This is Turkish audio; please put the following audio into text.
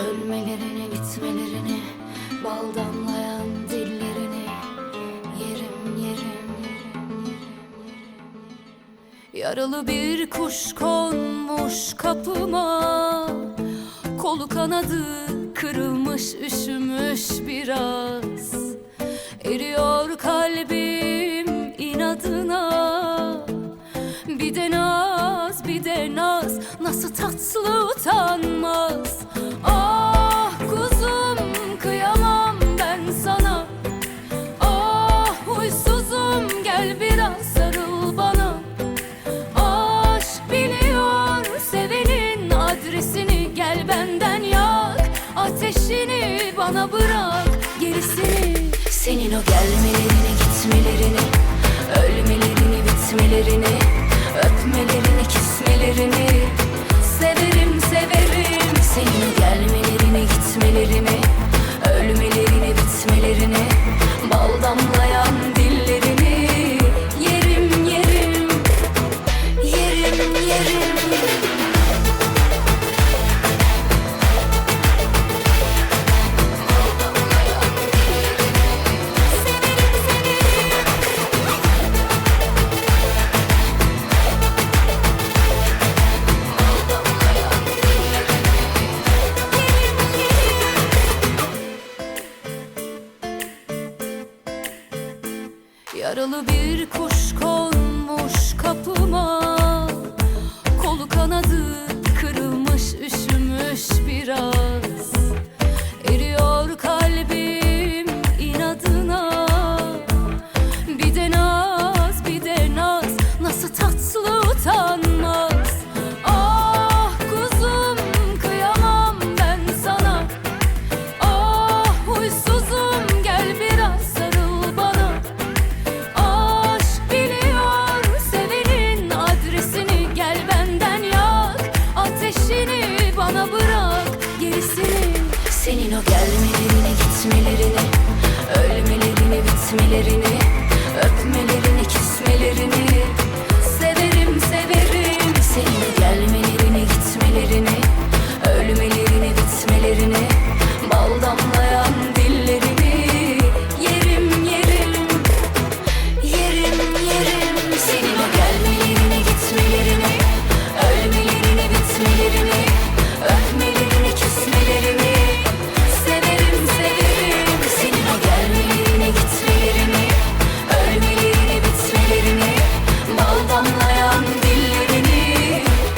Ölmelerini, gitmelerini, bal damlayan dillerini yerim, yerim. Yaralı bir kuş konmuş kapıma. Kolu kanadı kırılmış üşümüş biraz. Eriyor kalbim naz Nasıl tatlı utanmaz. Ah kuzum kıyamam ben sana. Ah huysuzum gel biraz sarıl bana. Aşk biliyor sevenin adresini Gel benden yak. Ateşini bana bırak gerisini. Senin o gelmelerini gitmelerini Ölmelerini bitmelerini gelmelerini Yaralı bir kuş konmuş Senin o gelmelerini gitmelerini Ölmelerini bitmelerini